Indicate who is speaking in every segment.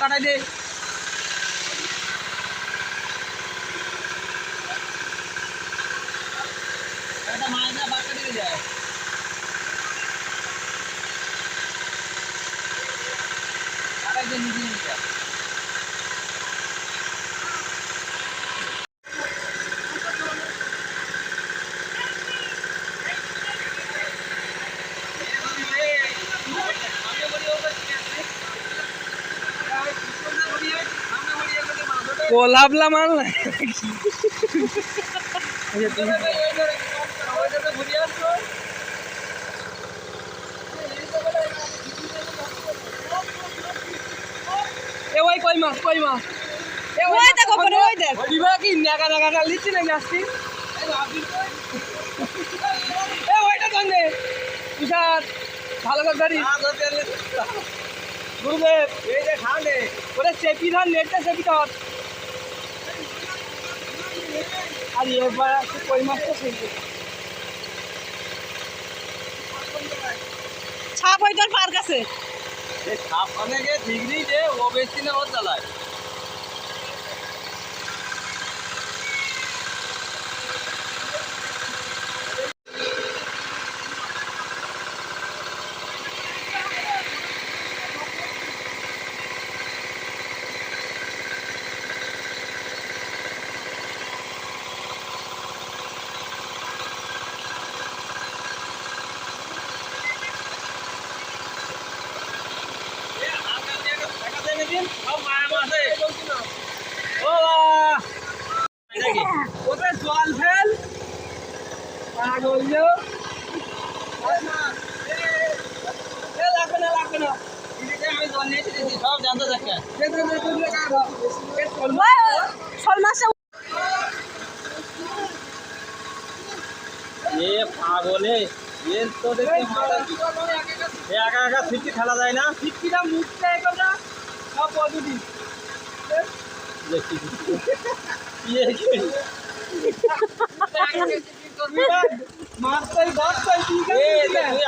Speaker 1: কাটাই দে। এটা মাছ না বাচ্চা দিকে যায়। কাটাই দে নিজে নিজে।
Speaker 2: কোলাবলা মাল না এ ওই কই মাছ কই মাছ এ
Speaker 3: ওই দেখো ওপরে, ওই দেখ।
Speaker 2: দিবা কি? নাগা নাগা না লিচি নাকি আসছি। এ ওইটা কান্দে তুষার ভালো করে ধরি। গুরুদেব এই যে খালে ওরে চেপি ধর নেটটা চেপি ধর আর এবার আছে কই মাছটা ফেলবে
Speaker 3: ছাপ হয়তো আর পার্ক আছে
Speaker 1: সাবধানে গিয়ে ঠিক যে ও বেশি না ওর জ্বালায়।
Speaker 2: ওতে জল ফেল? পাগল এ লাগবে না লাগবে
Speaker 1: সব জানতে থাকে
Speaker 2: এ
Speaker 1: পাগলে তো দেখি মাথা একা একা ফিরতি খেলা যায় না?
Speaker 2: ফিটকিটা মুখটা এ কর না সব পদ্ধতি
Speaker 1: দেখি। ইয়ে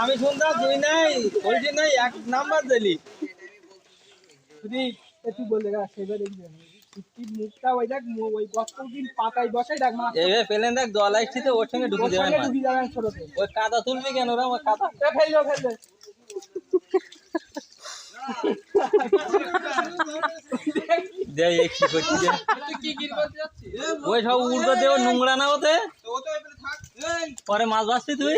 Speaker 1: আমি শুনতাম তুই নাই বলছি নাই এক নাম্বার দিলি
Speaker 2: তুই তুই বলে সেবার
Speaker 1: ওর সঙ্গে ঢুকে
Speaker 2: যাবেন
Speaker 1: ওই কাদা তুলবি কেন রে ওই কাদা
Speaker 2: এ ফেল
Speaker 1: কি করছি ওই সব দেব নোংরা না ওতে? পরে মাছ ভাসছি তুই?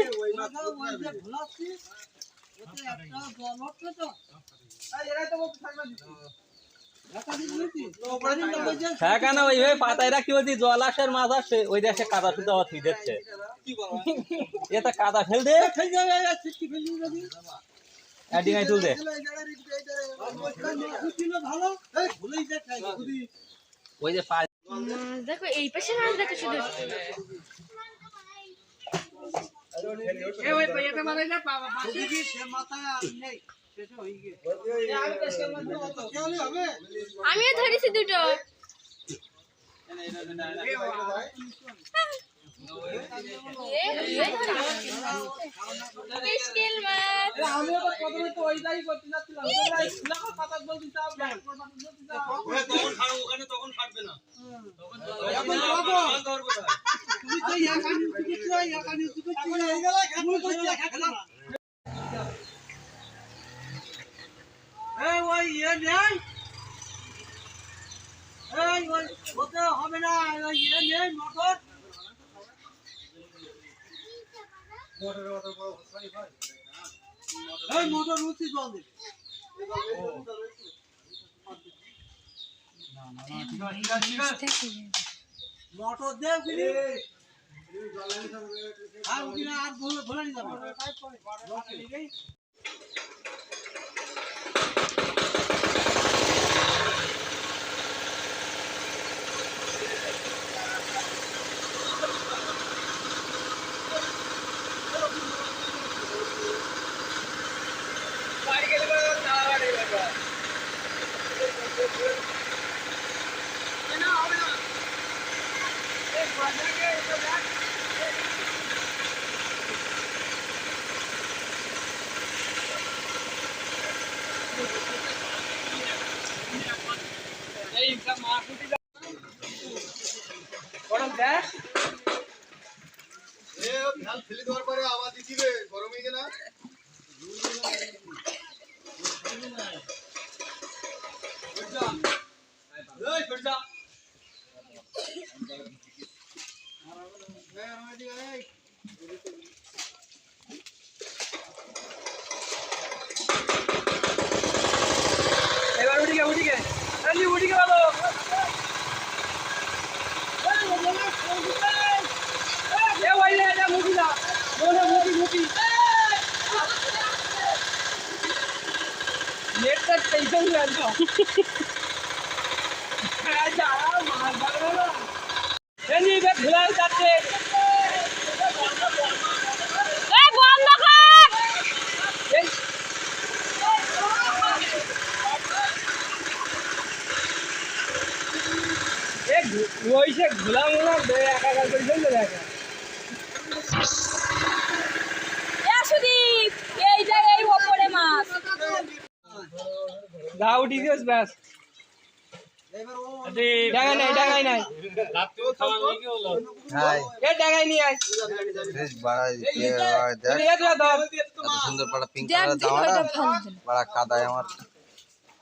Speaker 1: হ্যাঁ কেন ওইভাবে পাতায় রাখি ওই জল আসে মাছ আসে ওই দেশে কাদা শুধু আবার থুই দিচ্ছে এটা কাদা ফেল দে। ডিঙাই তুল দে ওই যে পা
Speaker 4: দেখো এই পাশে মাছ দেখো শুধু
Speaker 2: মানে
Speaker 4: আমিও ধরেছি দুটো
Speaker 2: আমিও তো প্রথমে তো ওইটাই করতে যাচ্ছিলাম পাতা বলতে চাও ব্যাগ পাতা বলতে চাও তুমি তো ইয়ার কাছে থেকে মোটর দে ফিরি। আর উঠিনা আর ভুলে ভুলে নি যাবে গরম দেখ
Speaker 5: ফেলে দেওয়ার পরে আবার দিছিবে গরম হয়ে গেল
Speaker 2: এবার উঠিকে উঠিকে এলি উঠিকে বাবু এ ওই রে এটা মুখি না মোনে মুখি মুখি নেটটা টেনশন হয়ে আছে যা মার বাবা না এলি বে ভুলাই যাচ্ছে
Speaker 3: এই বন্ধ কর
Speaker 2: এই এ ওইসে ঘোলা মোলা বে একা একা করে চলে দেখা
Speaker 3: এই যে ওপরে মাছ।
Speaker 2: গা উঠি দিস ব্যাস। ডাঙাই নাই ডাঙাই নাই। এ ডাঙাই নিয়ে আয়।
Speaker 6: সুন্দর পাড়া পিঙ্ক পাড়া কাদায় আমার।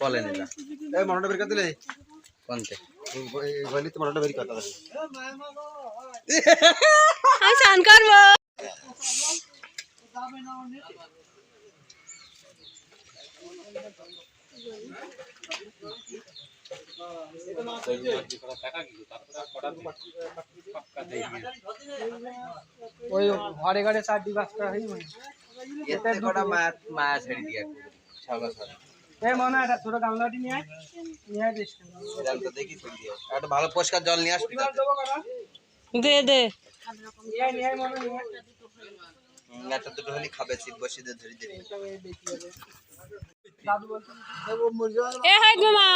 Speaker 6: বলেন এটা
Speaker 5: এই মনটা বের করে দিলে?
Speaker 6: কোনতে
Speaker 5: বলি তো মনটা বের করতে হবে
Speaker 3: আমি স্নান করব।
Speaker 2: ওই ঘরে ঘরে চারটি পাঁচ করা হয়ে মানে
Speaker 6: এতে কটা মায়া মায়া ছেড়ে দিয়ে সাদা সাদা
Speaker 2: এ মনে একটা ছোট গামলাটি নিয়ে নিয়ে আয়
Speaker 6: তো দেখি একটা ভালো পরিষ্কার জল নিয়ে আসবি
Speaker 3: দে দে।
Speaker 2: মনে
Speaker 6: একটা দুটো হলে খাবে শীত বসে দিয়ে ধরে ধরে
Speaker 3: এ হাই গোমা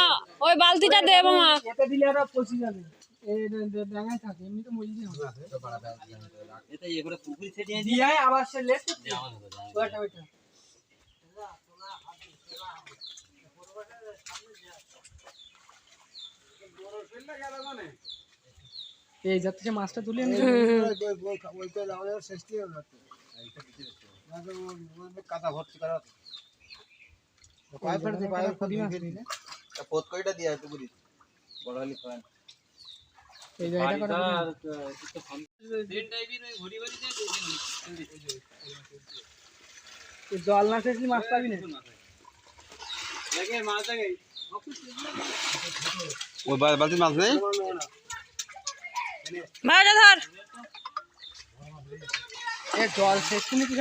Speaker 3: ওই বালতিটা দে মামা
Speaker 2: এতে দিলে একটা পচি যাবে। এ ডাঙায় থাকে এমনি তো মজি না দিয়ে আয় আবার সে লেস ওইটা ওইটা। এই যাতে সে মাছটা তুলে নিয়ে
Speaker 5: কাদা ভর্তি করা
Speaker 2: পায়ে ফেলতে পায়ে খুদি মাছ দিলে
Speaker 6: তা পোত কইটা দিয়ে পুকুরি বড় হলে। খান
Speaker 2: এই জায়গাটা করে দিলে। জল না খেয়ে মাছ পাবি না?
Speaker 5: ওই বালতি মাছ নেই?
Speaker 3: ভাইটা ধর।
Speaker 2: এ জল শেষ তুমি কি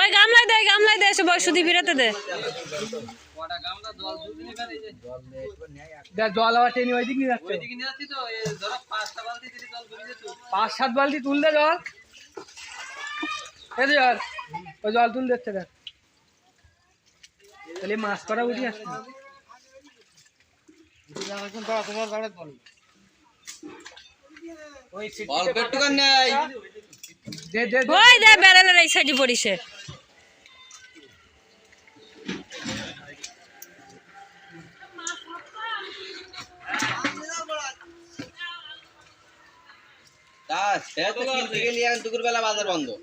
Speaker 3: ওই গামলায় দে গামলায় দে এসে বয়সুদি ফিরাতে দে।
Speaker 1: জল
Speaker 2: আবার টেনে
Speaker 1: ওইদিকে নিয়ে যাচ্ছি।
Speaker 2: পাঁচ সাত বালতি তুল দে জল। এই যে জল ওই জল তুল দিচ্ছে দেখ। তাহলে মাছ করা উঠি আসছে? ওই দে দে দে।
Speaker 3: ওই দে বেড়ালের এই সাইডে পড়িছে।
Speaker 6: তা তো কিনতে এখন দুপুর বাজার বন্ধ।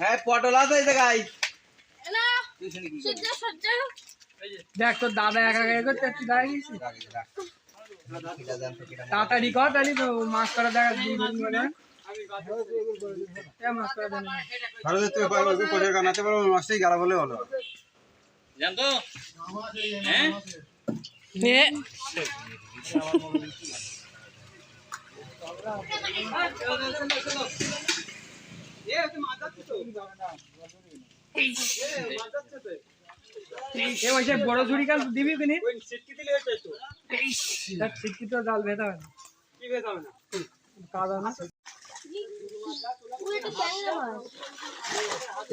Speaker 6: হ্যাঁ পটল আছে
Speaker 2: দেখ তোর দাদা একা একা করতে তুই দাঁড়িয়ে তাড়াতাড়ি কর তাহলে তো মাছ করা দেখা
Speaker 5: গেলা বলে ভালো
Speaker 1: জানতো? হ্যাঁ?
Speaker 2: বড় ঝুড়ি কাল দিবি কিনি সিটকি তো। জাল ভেদা না। কি না? না?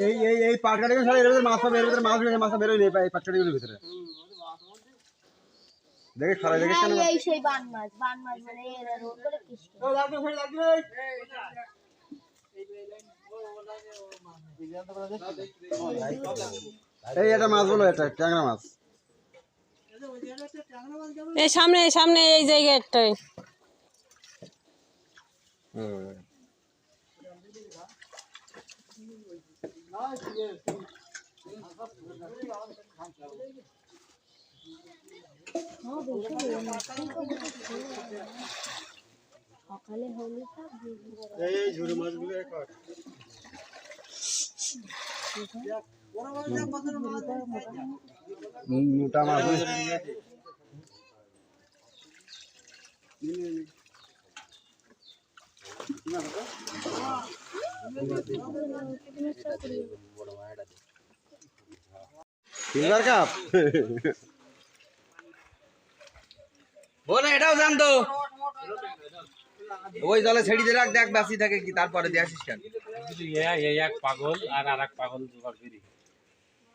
Speaker 5: এই এই এই পাটকাটিগুলো সারা এর ভিতরে মাছ পাবে এর ভিতরে মাছ বেরোয় মাছটা বেরোয় নেই এই পাটকাটিগুলোর ভিতরে। দেখে খারাপ দেখে কেন
Speaker 4: এই সেই বান মাছ বান মাছ মানে এরা রোদ করে কিসকে
Speaker 5: এই এটা মাছ বলো এটা ট্যাংরা মাছ।
Speaker 3: এই সামনে এই সামনে এই জায়গায় একটাই।
Speaker 4: সকালে হলে
Speaker 5: এই ঝুড়ি মাছগুলো কাট মোটা মাছ সিলভার কাপ
Speaker 6: বোন এটাও জানতো। ওই জলে ছেড়ে দিয়ে রাখ দেখ বাসি থাকে কি তারপরে দিয়ে আসিস কেন?
Speaker 1: এক পাগল আর আর এক পাগল জোগাড় করি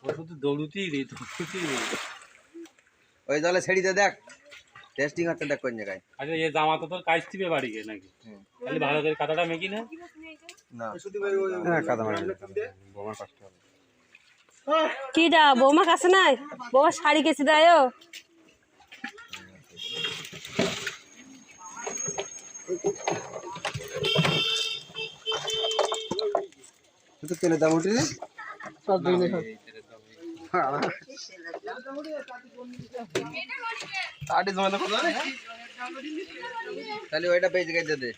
Speaker 1: ও শুধু দৌড়ুতেই রে দৌড়ুতেই রে
Speaker 6: ওই জলে ছেড়ে দিয়ে দেখ টেস্টিং হচ্ছে দেখ কোন জায়গায়।
Speaker 1: আচ্ছা এ জামা তো তোর কাজ দিবে বাড়ি গিয়ে নাকি? খালি ভালো করে কাঁটাটা মেকি না।
Speaker 6: না
Speaker 5: হ্যাঁ কাদা মাছ বোমা কষ্ট হবে
Speaker 3: কি দা বৌমা কাছে নাই? বৌমা শাড়ি কেসি দেয়
Speaker 5: শুধু তেলের দাম উঠে
Speaker 2: সব দিনে সব
Speaker 6: তাহলে ওইটা পেয়ে গেছে দে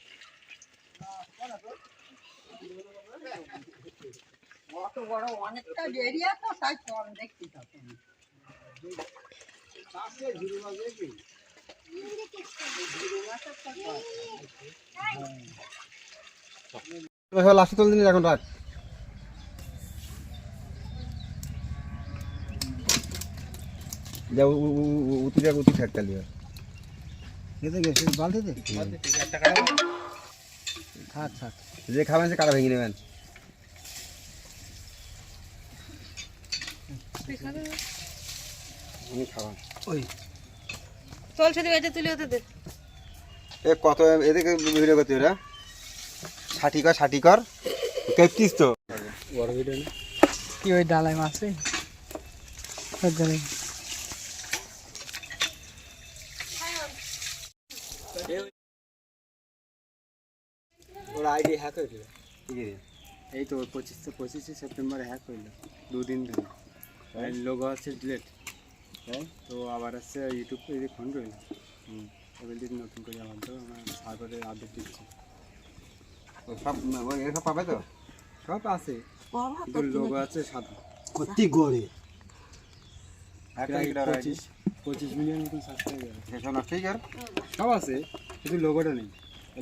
Speaker 5: লাস্টে তুলে দিন এখন রাখ। যা উতি যাক উতি থাক তাহলে। বালতিতে থাক থাক যে খাবেন সে কাটা ভেঙে নেবেন। আমি খাবেন
Speaker 3: চলছে দিবে এটা তুলে হতে দে।
Speaker 5: এ কত এদিকে ভিডিও করতে ওরা ষাটি কর ষাটি কর। তেত্রিশ তো।
Speaker 2: কি ওই ডালায় মাছে
Speaker 7: ওর আইডি হ্যাক হয়েছিল এই তো পঁচিশ পঁচিশে সেপ্টেম্বরে হ্যাক হইল। দুদিন ধরে। লোগো আছে ডিলেট হ্যাঁ তো আবার আসছে ইউটিউব এই ফোন রইল। হুম এবার দিন নতুন করে আমার তো আমার সার্ভারে আপডেট দিচ্ছি।
Speaker 5: সব এসব পাবে তো?
Speaker 7: সব আছে। কিন্তু লোগো আছে সাদা।
Speaker 5: কতি গড়ে।
Speaker 7: পঁচিশ পঁচিশ মিলিয়ন মতন সাবস্ক্রাইবার
Speaker 5: সেসব নষ্টই কর
Speaker 7: সব আছে কিন্তু লোগোটা নেই।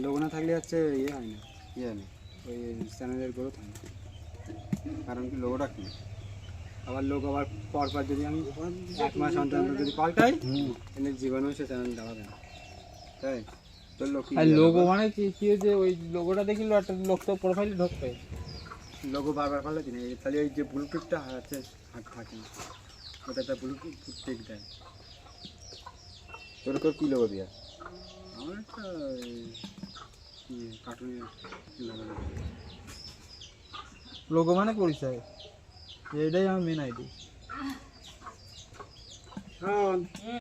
Speaker 7: লোগো না থাকলে হচ্ছে ইয়ে হয় না।
Speaker 5: কি জানি
Speaker 7: ওই চ্যানেলের গ্রোথ হয় না।
Speaker 5: কারণ কি লোগোটা কি?
Speaker 7: আবার লোক আবার পরপর যদি আমি এক মাস অন্তর যদি পাল্টাই তাহলে জীবনেও সে চ্যানেল দেখাবে না।
Speaker 5: তাই? তোর লোক
Speaker 2: আর লোগো মানে কি কি যে ওই লোগোটা দেখলে একটা লোক তো প্রোফাইলে ঢুকবে।
Speaker 7: লোগো বারবার পাল্টাতে নেই তাহলে ওই যে ব্লুটুথটা হাতে হাত থাকে না। ওটাতে ব্লুটুথ টেক দেয়।
Speaker 5: তোর কি লোগো দিয়া?
Speaker 7: আমার একটা কি কার্টুনের লাগানো
Speaker 2: লোগো মানে পরিচয়। এটাই আমার মেন আইডি